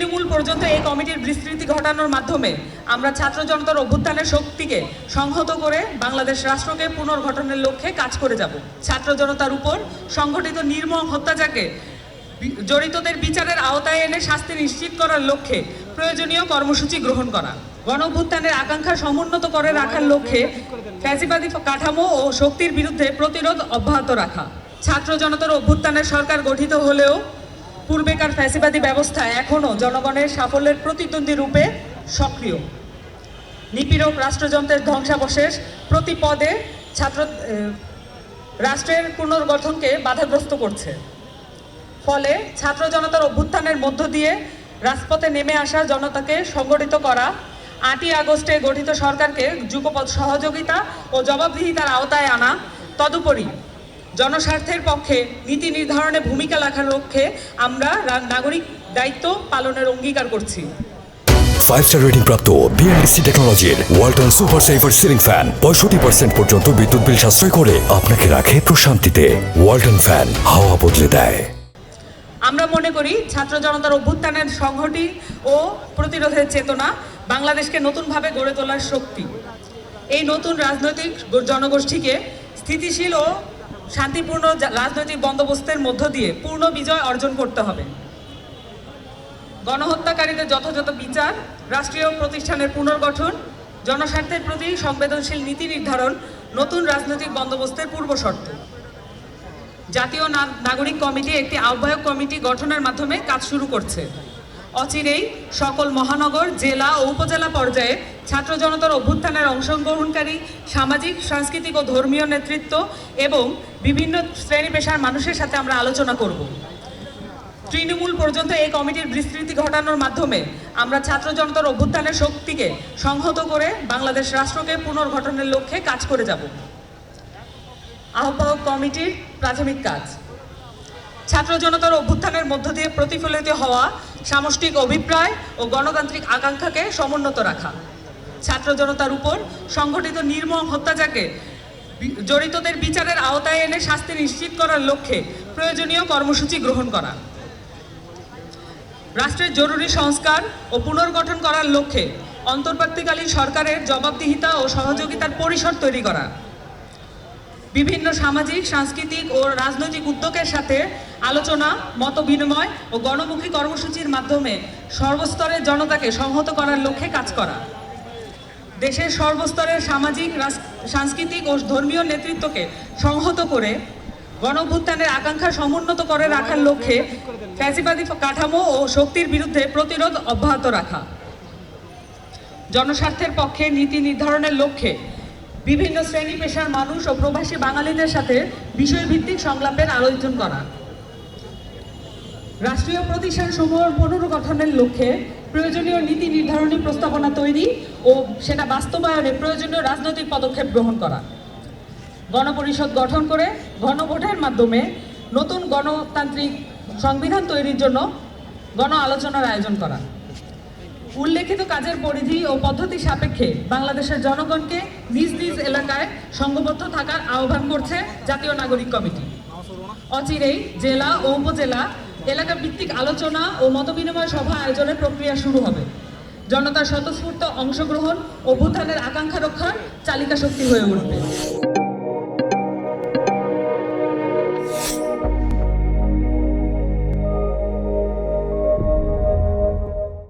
তৃণমূল পর্যন্ত এই কমিটির বিস্তৃতি ঘটানোর মাধ্যমে আমরা ছাত্র জনতার অভ্যুত্থানের শক্তিকে সংহত করে বাংলাদেশ রাষ্ট্রকে পুনর্গঠনের লক্ষ্যে কাজ করে যাব। ছাত্র জনতার উপর সংগঠিত নির্মম হত্যাচাকে জড়িতদের বিচারের আওতায় এনে শাস্তি নিশ্চিত করার লক্ষ্যে প্রয়োজনীয় কর্মসূচি গ্রহণ করা। গণ অভ্যুত্থানের আকাঙ্ক্ষা সমুন্নত করে রাখার লক্ষ্যে ফ্যাসিবাদী কাঠামো ও শক্তির বিরুদ্ধে প্রতিরোধ অব্যাহত রাখা। ছাত্র জনতার অভ্যুত্থানের সরকার গঠিত হলেও পূর্বেকার ফ্যাসিবাদী ব্যবস্থা এখনও জনগণের সাফল্যের প্রতিদ্বন্দ্বী রূপে সক্রিয়। নিপীড়ক রাষ্ট্রযন্ত্রের ধ্বংসাবশেষ প্রতি পদে ছাত্র রাষ্ট্রের পুনর্গঠনকে বাধাগ্রস্ত করছে। ফলে ছাত্র জনতার অভ্যুত্থানের মধ্য দিয়ে রাজপথে নেমে আসা জনতাকে সংগঠিত করা, আটই আগস্টে গঠিত সরকারকে যুগপৎ সহযোগিতা ও জবাবদিহিতার আওতায় আনা, তদুপরি জনস্বার্থের পক্ষে নীতি নির্ধারণে ভূমিকা রাখার লক্ষ্যে আমরা নাগরিক দায়িত্ব পালনের অঙ্গীকার করছি। ফাইভ স্টার রেটিং প্রাপ্ত বিএলডিসি টেকনোলজির Walton super saver ceiling fan পঁয়ষট্টি পার্সেন্ট পর্যন্ত বিদ্যুৎ বিল সাশ্রয় করে আপনাকে রাখে প্রশান্তিতে। ওয়ালটন ফ্যান হাওয়া বদলে দেয়। আমরা মনে করি ছাত্র জনতার অভ্যুত্থানের সংহতি ও প্রতিরোধের চেতনা বাংলাদেশকে নতুনভাবে গড়ে তোলার শক্তি। এই নতুন রাজনৈতিক জনগোষ্ঠীকে স্থিতিশীল ও শান্তিপূর্ণ রাজনৈতিক বন্দোবস্তের মধ্য দিয়ে পূর্ণ বিজয় অর্জন করতে হবে। গণহত্যাকারীদের যথাযথ বিচার, রাষ্ট্রীয় প্রতিষ্ঠানের পুনর্গঠন, জনস্বার্থের প্রতি সংবেদনশীল নীতি নির্ধারণ, নতুন রাজনৈতিক বন্দোবস্তের পূর্বশর্ত জাতীয় না- নাগরিক কমিটি একটি আহ্বায়ক কমিটি গঠনের মাধ্যমে কাজ শুরু করছে। অচিরেই সকল মহানগর, জেলা ও উপজেলা পর্যায়ে ছাত্র জনতার অভ্যুত্থানের অংশগ্রহণকারী সামাজিক, সাংস্কৃতিক ও ধর্মীয় নেতৃত্ব এবং বিভিন্ন শ্রেণি পেশার মানুষের সাথে আমরা আলোচনা করব। তৃণমূল পর্যন্ত এই কমিটির বিস্তৃতি ঘটানোর মাধ্যমে আমরা ছাত্র জনতার অভ্যুত্থানের শক্তিকে সংহত করে বাংলাদেশ রাষ্ট্রকে পুনর্গঠনের লক্ষ্যে কাজ করে যাব। আহ্বায়ক কমিটির প্রাথমিক কাজ। ছাত্র জনতার অভ্যুত্থানের মধ্য দিয়ে প্রতিফলিত হওয়া সামষ্টিক অভিপ্রায় ও গণতান্ত্রিক আকাঙ্ক্ষাকে সমুন্নত রাখা। ছাত্র জনতার উপর সংগঠিত নির্মম হত্যাচাকে জড়িতদের বিচারের আওতায় এনে শাস্তি নিশ্চিত করার লক্ষ্যে প্রয়োজনীয় কর্মসূচি গ্রহণ করা। রাষ্ট্রের জরুরি সংস্কার ও পুনর্গঠন করার লক্ষ্যে অন্তর্বর্তীকালীন সরকারের জবাবদিহিতা ও সহযোগিতার পরিসর তৈরি করা। বিভিন্ন সামাজিক, সাংস্কৃতিক ও রাজনৈতিক উদ্যোগের সাথে আলোচনা, মত বিনিময় ও গণমুখী কর্মসূচির মাধ্যমে সর্বস্তরের জনতাকে সংহত করার লক্ষ্যে কাজ করা। দেশের সর্বস্তরের সামাজিক সাংস্কৃতিক ও ধর্মীয় নেতৃত্বকে সংহত করে গণভুত্থানের আকাঙ্ক্ষা সমুন্নত করে রাখার লক্ষ্যে ফ্যাসিবাদী কাঠামো ও শক্তির বিরুদ্ধে প্রতিরোধ অব্যাহত রাখা। জনস্বার্থের পক্ষে নীতি নির্ধারণের লক্ষ্যে বিভিন্ন শ্রেণি পেশার মানুষ ও প্রবাসী বাঙালিদের সাথে বিষয়ভিত্তিক সংলাপের আয়োজন করা। রাষ্ট্রীয় প্রতিষ্ঠান সমূহ পুনর্গঠনের লক্ষ্যে প্রয়োজনীয় নীতি নির্ধারণী প্রস্তাবনা তৈরি ও সেটা বাস্তবায়নে প্রয়োজনীয় রাজনৈতিক পদক্ষেপ গ্রহণ করা। গণপরিষদ গঠন করে গণভোটের মাধ্যমে নতুন গণতান্ত্রিক সংবিধান তৈরির জন্য গণ আলোচনার আয়োজন করা। উল্লেখিত কাজের পরিধি ও পদ্ধতি সাপেক্ষে বাংলাদেশের জনগণকে নিজ নিজ এলাকায় সংঘবদ্ধ থাকার আহ্বান করছে জাতীয় নাগরিক কমিটি। অচিরেই জেলা ও উপজেলা এলাকা ভিত্তিক আলোচনা ও মতবিনিময় সভা আয়োজনের প্রক্রিয়া শুরু হবে। জনতার স্বতঃস্ফূর্ত অংশগ্রহণ ও ভূতানের আকাঙ্ক্ষা রক্ষার চালিকা শক্তি হয়ে উঠবে।